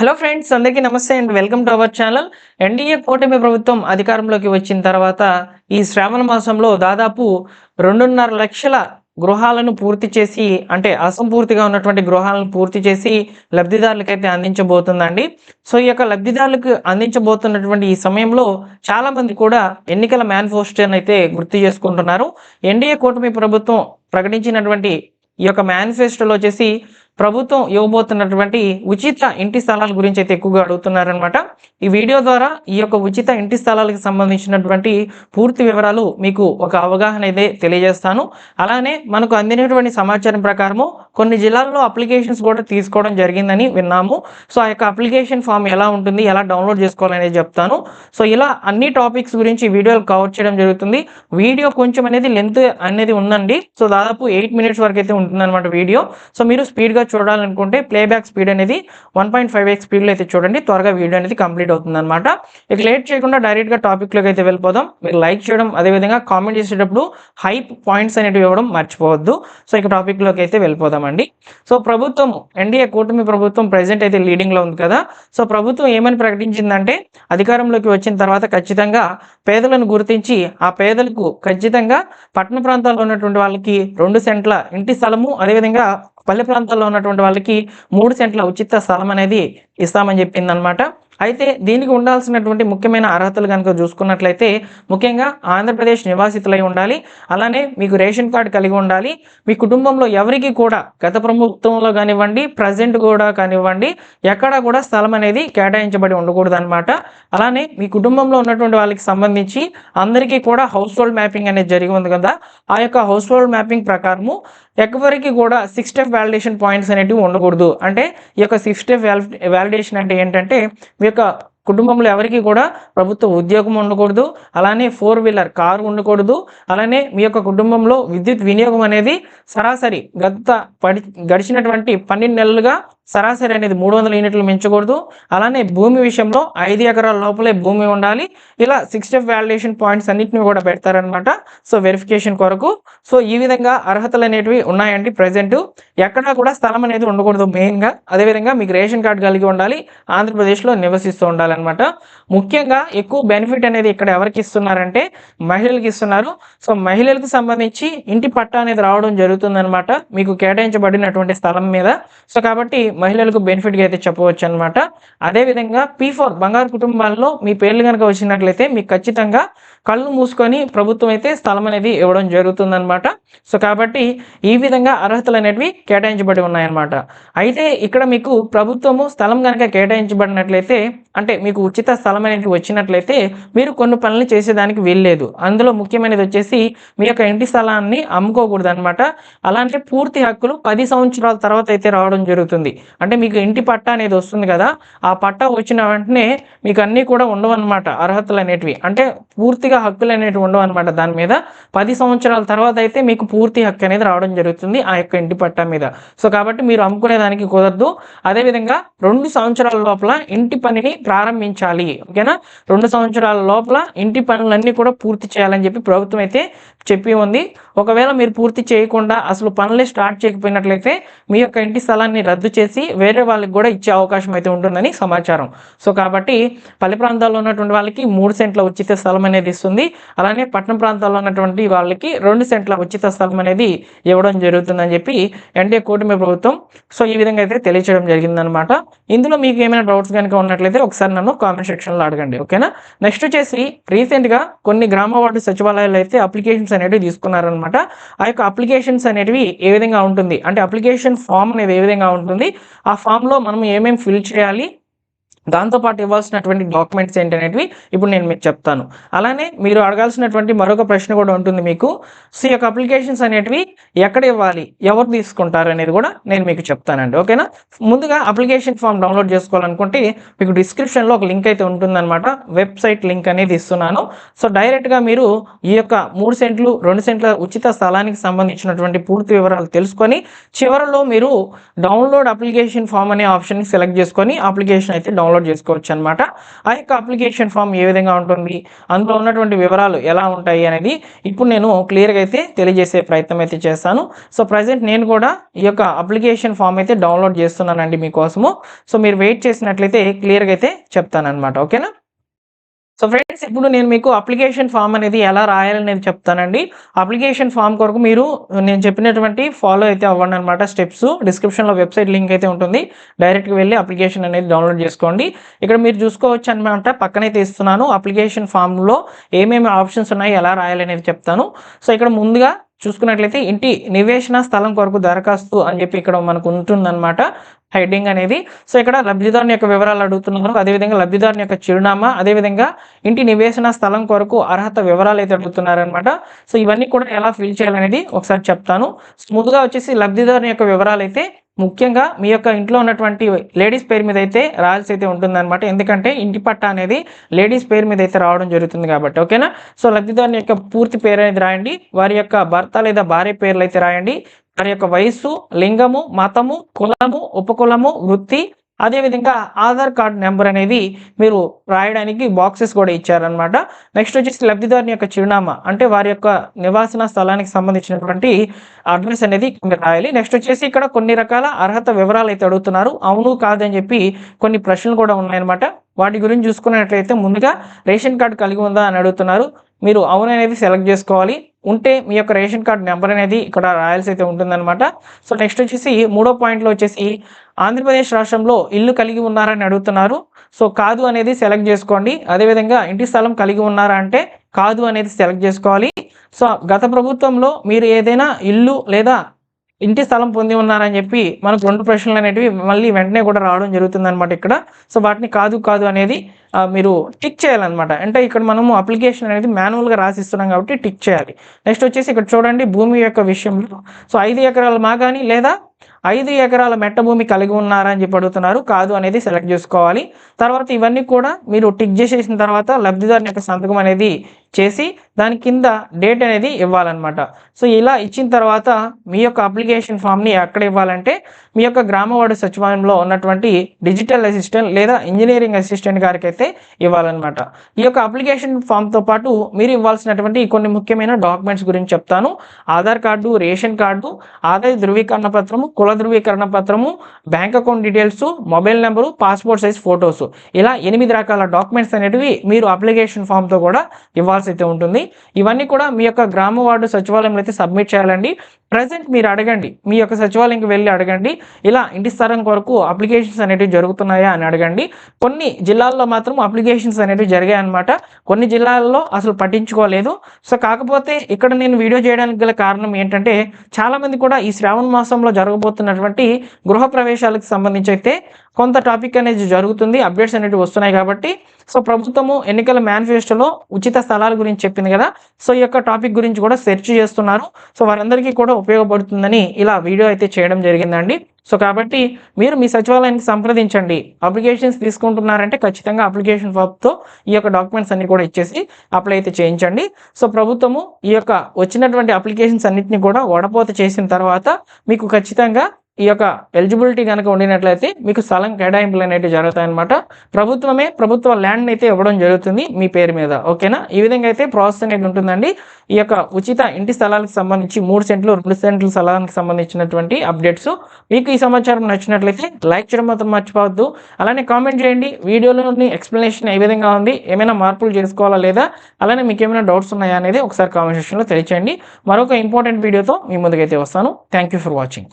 Hello friends అందరికీ నమస్తే and. Welcome to our channel. NDA కూటమి ప్రభుత్వం అధికారంలోకి వచ్చిన తర్వాత ఈ శ్రావణ మాసంలో దాదాపు రెండున్నర లక్షల గృహాలను పూర్తి చేసి అంటే అసంపూర్తిగా ఉన్నటువంటి గృహాలను పూర్తి చేసి లబ్ధిదారులకైతే అందించబోతుందండి. సో ఈ యొక్క లబ్ధిదారులకు అందించబోతున్నటువంటి ఈ సమయంలో చాలా మంది కూడా ఎన్నికల మేనిఫెస్టోని అయితే గుర్తు చేసుకుంటున్నారు. ఎన్డీఏ కూటమి ప్రభుత్వం ప్రకటించినటువంటి ఈ యొక్క మేనిఫెస్టోలో వచ్చేసి ప్రభుత్వం ఇవ్వబోతున్నటువంటి ఉచిత ఇంటి స్థలాల గురించి అయితే ఎక్కువగా అడుగుతున్నారనమాట ఈ వీడియో ద్వారా ఈ యొక్క ఉచిత ఇంటి స్థలాలకు సంబంధించినటువంటి పూర్తి వివరాలు మీకు ఒక అవగాహన అయితే తెలియజేస్తాను. అలానే మనకు అందినటువంటి సమాచారం ప్రకారము కొన్ని జిల్లాల్లో అప్లికేషన్స్ కూడా తీసుకోవడం జరిగిందని విన్నాము. సో ఆ యొక్క అప్లికేషన్ ఫామ్ ఎలా ఉంటుంది ఎలా డౌన్లోడ్ చేసుకోవాలనేది చెప్తాను. సో ఇలా అన్ని టాపిక్స్ గురించి వీడియోలు కవర్ చేయడం జరుగుతుంది. వీడియో కొంచెం అనేది లెంత్ అనేది ఉందండి. సో దాదాపు ఎయిట్ మినిట్స్ వరకు అయితే ఉంటుంది వీడియో. సో మీరు స్పీడ్గా చూడాలనుకుంటే ప్లేబ్యాక్ స్పీడ్ అనేది వన్ పాయింట్ ఫైవ్ ఎక్స్ స్పీడ్లో అయితే చూడండి. త్వరగా వీడియో అనేది కంప్లీట్ అవుతుంది అనమాట ఇక లేట్ చేయకుండా డైరెక్ట్గా టాపిక్లోకి అయితే వెళ్ళిపోదాం. మీరు లైక్ చేయడం అదేవిధంగా కామెంట్ చేసేటప్పుడు హైప్ పాయింట్స్ అనేవి ఇవ్వడం మర్చిపోవద్దు. సో ఇక టాపిక్లోకి అయితే వెళ్ళిపోదామండి సో ప్రభుత్వం ఎన్డీఏ కూటమి ప్రభుత్వం ప్రజెంట్ అయితే లీడింగ్లో ఉంది కదా. సో ప్రభుత్వం ఏమని ప్రకటించిందంటే అధికారంలోకి వచ్చిన తర్వాత ఖచ్చితంగా పేదలను గుర్తించి ఆ పేదలకు ఖచ్చితంగా పట్టణ ప్రాంతాల్లో ఉన్నటువంటి వాళ్ళకి రెండు సెంట్ల ఇంటి స్థలము అదేవిధంగా పల్లె ప్రాంతాల్లో ఉన్నటువంటి వాళ్ళకి మూడు సెంట్ల ఉచిత స్థలం అనేది ఇస్తామని చెప్పింది అనమాట అయితే దీనికి ఉండాల్సినటువంటి ముఖ్యమైన అర్హతలు కనుక చూసుకున్నట్లయితే ముఖ్యంగా ఆంధ్రప్రదేశ్ నివాసితులై ఉండాలి అలానే మీకు రేషన్ కార్డు కలిగి ఉండాలి మీ కుటుంబంలో ఎవరికి కూడా గత ప్రభుత్వంలో కానివ్వండి ప్రజెంట్ కూడా కానివ్వండి ఎక్కడ కూడా స్థలం అనేది కేటాయించబడి ఉండకూడదు అనమాట అలానే మీ కుటుంబంలో ఉన్నటువంటి వాళ్ళకి సంబంధించి అందరికీ కూడా హౌస్ హోల్డ్ మ్యాపింగ్ అనేది జరిగి ఉంది కదా ఆ యొక్క హౌస్ హోల్డ్ మ్యాపింగ్ ప్రకారము ఎవరికి కూడా సిక్స్ స్టెప్ వ్యాలిడేషన్ పాయింట్స్ అనేటివి ఉండకూడదు. అంటే ఈ యొక్క సిక్స్ స్టెప్ వ్యాలిడేషన్ అంటే ఏంటంటే మీ యొక్క కుటుంబంలో ఎవరికి కూడా ప్రభుత్వ ఉద్యోగం ఉండకూడదు. అలానే ఫోర్ వీలర్ కారు ఉండకూడదు. అలానే మీ యొక్క కుటుంబంలో విద్యుత్ వినియోగం అనేది సరాసరి గత పడి గడిచినటువంటి పన్నెండు నెలలుగా సరాసరి అనేది మూడు వందల యూనిట్లు మించకూడదు. అలానే భూమి విషయంలో ఐదు ఎకరాల లోపలే భూమి ఉండాలి. ఇలా సిక్స్ స్టెప్ వాల్యుయేషన్ పాయింట్స్ అన్నిటిని కూడా పెడతారనమాట సో వెరిఫికేషన్ కొరకు. సో ఈ విధంగా అర్హతలు అనేటివి ఉన్నాయండి ప్రజెంట్ ఎక్కడా కూడా స్థలం అనేది ఉండకూడదు మెయిన్గా అదేవిధంగా మీకు రేషన్ కార్డు కలిగి ఉండాలి. ఆంధ్రప్రదేశ్లో నివసిస్తూ ఉండాలన్నమాట. ముఖ్యంగా ఎక్కువ బెనిఫిట్ అనేది ఇక్కడ ఎవరికి ఇస్తున్నారంటే మహిళలకు ఇస్తున్నారు. సో మహిళలకు సంబంధించి ఇంటి పట్టా అనేది రావడం జరుగుతుందనమాట మీకు కేటాయించబడినటువంటి స్థలం మీద. సో కాబట్టి మహిళలకు బెనిఫిట్గా అయితే చెప్పవచ్చు అనమాట అదేవిధంగా పీ ఫోర్ బంగారు కుటుంబాల్లో మీ పేర్లు కనుక వచ్చినట్లయితే మీకు ఖచ్చితంగా కళ్ళు మూసుకొని ప్రభుత్వం అయితే స్థలం అనేది ఇవ్వడం జరుగుతుందనమాట సో కాబట్టి ఈ విధంగా అర్హతలు అనేటివి కేటాయించబడి ఉన్నాయన్నమాట. అయితే ఇక్కడ మీకు ప్రభుత్వము స్థలం కనుక కేటాయించబడినట్లయితే అంటే మీకు ఉచిత స్థలం అనేది వచ్చినట్లయితే మీరు కొన్ని పనులు చేసేదానికి వీల్లేదు. అందులో ముఖ్యమైనది వచ్చేసి మీ యొక్క ఇంటి స్థలాన్ని అమ్ముకోకూడదు అనమాట అలాంటి పూర్తి హక్కులు పది సంవత్సరాల తర్వాత అయితే రావడం జరుగుతుంది. అంటే మీకు ఇంటి పట్టా అనేది వస్తుంది కదా ఆ పట్టా వచ్చిన వెంటనే మీకు అన్నీ కూడా ఉండవు అనమాట అర్హతలు అనేటివి. అంటే పూర్తిగా హక్కులు అనేటివి ఉండవు అనమాట దాని మీద. పది సంవత్సరాల తర్వాత అయితే మీకు పూర్తి హక్కు అనేది రావడం జరుగుతుంది ఆ యొక్క ఇంటి పట్టా మీద. సో కాబట్టి మీరు అమ్ముకునే దానికి కుదరదు. అదేవిధంగా రెండు సంవత్సరాల లోపల ఇంటి పనిని ప్రారంభించాలి. ఓకేనా? రెండు సంవత్సరాల లోపల ఇంటి పనులన్నీ కూడా పూర్తి చేయాలని చెప్పి ప్రభుత్వం అయితే చెప్పి ఉంది. ఒకవేళ మీరు పూర్తి చేయకుండా అసలు పనులే స్టార్ట్ చేయకపోయినట్లయితే మీ యొక్క ఇంటి స్థలాన్ని రద్దు చేసి వేరే వాళ్ళకి కూడా ఇచ్చే అవకాశం అయితే ఉంటుందని సమాచారం. సో కాబట్టి పల్లె ప్రాంతాల్లో ఉన్నటువంటి వాళ్ళకి మూడు సెంట్ల ఉచిత స్థలం అనేది ఇస్తుంది. అలానే పట్టణ ప్రాంతాల్లో ఉన్నటువంటి వాళ్ళకి రెండు సెంట్ల ఉచిత స్థలం అనేది ఇవ్వడం జరుగుతుందని చెప్పి ఎన్డీఏ కూటమి ప్రభుత్వం సో ఈ విధంగా అయితే తెలియచేయడం జరిగిందనమాట ఇందులో మీకు ఏమైనా డౌట్స్ కనుక ఉన్నట్లయితే ఒకసారి నన్ను కామెంట్ సెక్షన్లో అడగండి ఓకేనా నెక్స్ట్ వచ్చేసి రీసెంట్గా కొన్ని గ్రామ వార్డు సచివాలయాలు అయితే అప్లికేషన్స్ అనేవి తీసుకున్నారనమాట ఆ యొక్క అప్లికేషన్స్ అనేటివి ఏ విధంగా ఉంటుంది? అంటే అప్లికేషన్ ఫామ్ అనేది ఏ విధంగా ఉంటుంది? ఆ ఫామ్లో మనం ఏమేమి ఫిల్ చేయాలి? దాంతోపాటు ఇవ్వాల్సినటువంటి డాక్యుమెంట్స్ ఏంటనేటివి ఇప్పుడు నేను మీకు చెప్తాను. అలానే మీరు అడగాల్సినటువంటి మరొక ప్రశ్న కూడా ఉంటుంది మీకు. సో ఈ యొక్క అప్లికేషన్స్ అనేటివి ఎక్కడ ఇవ్వాలి? ఎవరు తీసుకుంటారు అనేది కూడా నేను మీకు చెప్తానండి. ఓకేనా? ముందుగా అప్లికేషన్ ఫామ్ డౌన్లోడ్ చేసుకోవాలనుకుంటే మీకు డిస్క్రిప్షన్లో ఒక లింక్ అయితే ఉంటుందన్నమాట. వెబ్సైట్ లింక్ అనేది ఇస్తున్నాను. సో డైరెక్ట్గా మీరు ఈ యొక్క మూడు సెంట్లు రెండు సెంట్ల ఉచిత స్థలానికి సంబంధించినటువంటి పూర్తి వివరాలు తెలుసుకొని చివరిలో మీరు డౌన్లోడ్ అప్లికేషన్ ఫామ్ అనే ఆప్షన్ సెలెక్ట్ చేసుకొని అప్లికేషన్ అయితే డౌన్లోడ్ డౌన్లోడ్ చేసుకోవచ్చు అనమాట ఆ యొక్క అప్లికేషన్ ఫామ్ ఏ విధంగా ఉంటుంది అందులో ఉన్నటువంటి వివరాలు ఎలా ఉంటాయి అనేది ఇప్పుడు నేను క్లియర్గా అయితే తెలియజేసే ప్రయత్నం అయితే చేస్తాను. సో ప్రజెంట్ నేను కూడా ఈ యొక్క అప్లికేషన్ ఫామ్ అయితే డౌన్లోడ్ చేస్తున్నానండి మీకోసము. సో మీరు వెయిట్ చేసినట్లయితే క్లియర్గా అయితే చెప్తానమాట ఓకేనా? సో ఫ్రెండ్స్ ఇప్పుడు నేను మీకు అప్లికేషన్ ఫామ్ అనేది ఎలా రాయాలని నేను చెప్తానండి. అప్లికేషన్ ఫామ్ కొరకు మీరు నేను చెప్పినటువంటి ఫాలో అయితే అవ్వండి అనమాట స్టెప్స్ డిస్క్రిప్షన్లో వెబ్సైట్ లింక్ అయితే ఉంటుంది. డైరెక్ట్గా వెళ్ళి అప్లికేషన్ అనేది డౌన్లోడ్ చేసుకోండి. ఇక్కడ మీరు చూసుకోవచ్చు అనమాట పక్కనైతే ఇస్తున్నాను అప్లికేషన్ ఫామ్లో ఏమేమి ఆప్షన్స్ ఉన్నాయి ఎలా రాయాలనేది చెప్తాను. సో ఇక్కడ ముందుగా చూసుకున్నట్లయితే ఇంటి నివేశన స్థలం కొరకు దరఖాస్తు అని చెప్పి ఇక్కడ మనకు ఉంటుందన్నమాట. హెడ్డింగ్ అనేది. సో ఇక్కడ లబ్ధిదారుని యొక్క వివరాలు అడుగుతున్నారు అదేవిధంగా లబ్ధిదారుని యొక్క చిరునామా అదేవిధంగా ఇంటి నివేశన స్థలం కొరకు అర్హత వివరాలు అయితే అడుగుతున్నారనమాట సో ఇవన్నీ కూడా ఎలా ఫిల్ చేయాలనేది ఒకసారి చెప్తాను. ముందుగా వచ్చేసి లబ్ధిదారుని యొక్క వివరాలు అయితే ముఖ్యంగా మీ యొక్క ఇంట్లో ఉన్నటువంటి లేడీస్ పేరు మీద అయితే రాయాల్సి అయితే ఉంటుందన్నమాట. ఎందుకంటే ఇంటి పట్ట అనేది లేడీస్ పేరు మీద అయితే రావడం జరుగుతుంది కాబట్టి ఓకేనా? సో లబ్ధిదారుని యొక్క పూర్తి పేరు అనేది రాయండి. వారి యొక్క భర్త లేదా భార్య పేర్లు అయితే రాయండి. వారి యొక్క వయస్సు లింగము మతము కులము ఉపకులము వృత్తి అదేవిధంగా ఆధార్ కార్డ్ నెంబర్ అనేది మీరు రాయడానికి బాక్సెస్ కూడా ఇచ్చారనమాట నెక్స్ట్ వచ్చేసి లబ్ధిదారుని యొక్క చిరునామా అంటే వారి యొక్క నివాసన స్థలానికి సంబంధించినటువంటి అడ్రస్ అనేది మీరు రాయాలి. నెక్స్ట్ వచ్చేసి ఇక్కడ కొన్ని రకాల అర్హత వివరాలు అయితే అడుగుతున్నారు. అవును కాదని చెప్పి కొన్ని ప్రశ్నలు కూడా ఉన్నాయన్నమాట. వాటి గురించి చూసుకున్నట్లయితే ముందుగా రేషన్ కార్డు కలిగి ఉందా అని అడుగుతున్నారు. మీరు అవును అనేది సెలెక్ట్ చేసుకోవాలి. ఉంటే మీ యొక్క రేషన్ కార్డ్ నెంబర్ అనేది ఇక్కడ రాయాల్సి అయితే ఉంటుందన్నమాట. సో నెక్స్ట్ వచ్చేసి మూడో పాయింట్లో వచ్చేసి ఆంధ్రప్రదేశ్ రాష్ట్రంలో ఇల్లు కలిగి ఉన్నారని అడుగుతున్నారు. సో కాదు అనేది సెలెక్ట్ చేసుకోండి. అదేవిధంగా ఇంటి స్థలం కలిగి ఉన్నారా అంటే కాదు అనేది సెలెక్ట్ చేసుకోవాలి. సో గత ప్రభుత్వంలో మీరు ఏదైనా ఇల్లు లేదా ఇంటి స్థలం పొంది ఉన్నారని చెప్పి మనకు రెండు ప్రశ్నలు అనేటివి మళ్ళీ వెంటనే కూడా రావడం జరుగుతుంది అనమాట ఇక్కడ. సో వాటిని కాదు కాదు అనేది మీరు టిక్ చేయాలన్నమాట. అంటే ఇక్కడ మనము అప్లికేషన్ అనేది మాన్యువల్గా రాసిస్తున్నాం కాబట్టి టిక్ చేయాలి. నెక్స్ట్ వచ్చేసి ఇక్కడ చూడండి భూమి యొక్క విషయంలో. సో ఐదు ఎకరాలు మా కానీ లేదా ఐదు ఎకరాల మెట్ట భూమి కలిగి ఉన్నారని చెప్పి అడుగుతున్నారు. కాదు అనేది సెలెక్ట్ చేసుకోవాలి. తర్వాత ఇవన్నీ కూడా మీరు టిక్ చేసేసిన తర్వాత లబ్ధిదారుని యొక్క సంతకం అనేది చేసి దాని కింద డేట్ అనేది ఇవ్వాలన్నమాట. సో ఇలా ఇచ్చిన తర్వాత మీ యొక్క అప్లికేషన్ ఫామ్ని ఎక్కడ ఇవ్వాలంటే మీ యొక్క గ్రామవార్డు సచివాలయంలో ఉన్నటువంటి డిజిటల్ అసిస్టెంట్ లేదా ఇంజనీరింగ్ అసిస్టెంట్ గారికి అయితే ఇవ్వాలన్నమాట. ఈ యొక్క అప్లికేషన్ ఫామ్తో పాటు మీరు ఇవ్వాల్సినటువంటి కొన్ని ముఖ్యమైన డాక్యుమెంట్స్ గురించి చెప్తాను. ఆధార్ కార్డు రేషన్ కార్డు ఆదాయ ధృవీకరణ పత్రము కుల ధృవీకరణ పత్రము bank account details mobile number passport size photos. ఇలా ఎనిమిది రకాల డాక్యుమెంట్స్ అనేటివి మీరు అప్లికేషన్ ఫామ్తో కూడా ఇవ్వాల్సి అయితే ఉంటుంది. ఇవన్నీ కూడా మీ యొక్క గ్రామ వార్డు సచివాలయంలో అయితే సబ్మిట్ చేయాలండి. ప్రజెంట్ మీరు అడగండి. మీ యొక్క సచివాలయంకి వెళ్ళి అడగండి. ఇలా ఇంటి స్థలం కొరకు అప్లికేషన్స్ అనేటివి జరుగుతున్నాయా అని అడగండి. కొన్ని జిల్లాల్లో మాత్రం అప్లికేషన్స్ అనేవి జరిగాయన్నమాట. కొన్ని జిల్లాల్లో అసలు పట్టించుకోలేదు. సో కాకపోతే ఇక్కడ నేను వీడియో చేయడానికి గల కారణం ఏంటంటే చాలామంది కూడా ఈ శ్రావణ మాసంలో జరగబోతున్నటువంటి గృహ ప్రవేశాలకు సంబంధించి అయితే కొంత టాపిక్ అనేది జరుగుతుంది అప్డేట్స్ అనేవి వస్తున్నాయి కాబట్టి సో ప్రభుత్వము ఎన్నికల మేనిఫెస్టోలో ఉచిత స్థలాల గురించి చెప్పింది కదా సో ఈ యొక్క టాపిక్ గురించి కూడా సెర్చ్ చేస్తున్నారు. సో వారందరికీ కూడా ఉపయోగపడుతుందని ఇలా వీడియో అయితే చేయడం జరిగిందండి. సో కాబట్టి మీరు మీ సచివాలయానికి సంప్రదించండి. అప్లికేషన్స్ తీసుకుంటున్నారంటే ఖచ్చితంగా అప్లికేషన్ ఫామ్తో ఈ యొక్క డాక్యుమెంట్స్ అన్ని కూడా ఇచ్చేసి అప్లై అయితే చేయించండి. సో ప్రభుత్వము ఈ యొక్క వచ్చినటువంటి అప్లికేషన్స్ అన్నింటినీ కూడా వడపోత చేసిన తర్వాత మీకు ఖచ్చితంగా ఈ యొక్క ఎలిజిబిలిటీ కనుక ఉండినట్లయితే మీకు స్థలం కేటాయింపులు అనేవి జరుగుతాయన్నమాట. ప్రభుత్వమే ప్రభుత్వ ల్యాండ్ అయితే ఇవ్వడం జరుగుతుంది మీ పేరు మీద. ఓకేనా? ఈ విధంగా అయితే ప్రాసెస్ అనేది ఉంటుందండి. ఈ యొక్క ఉచిత ఇంటి స్థలాలకు సంబంధించి మూడు సెంట్లు రెండు సెంట్ల స్థలానికి సంబంధించినటువంటి అప్డేట్స్ మీకు ఈ సమాచారం నచ్చినట్లయితే లైక్ చేయడం మాత్రం మర్చిపోవద్దు. అలానే కామెంట్ చేయండి. వీడియోలోని ఎక్స్ప్లెనేషన్ ఏ విధంగా ఉంది ఏమైనా మార్పులు చేసుకోవాలా లేదా అలానే మీకు ఏమైనా డౌట్స్ ఉన్నాయా అనేది ఒకసారి కామెంట్ సెక్షన్లో తెలియచేయండి. మరొక ఇంపార్టెంట్ వీడియోతో మీ ముందుకైతే వస్తాను. Thank for watching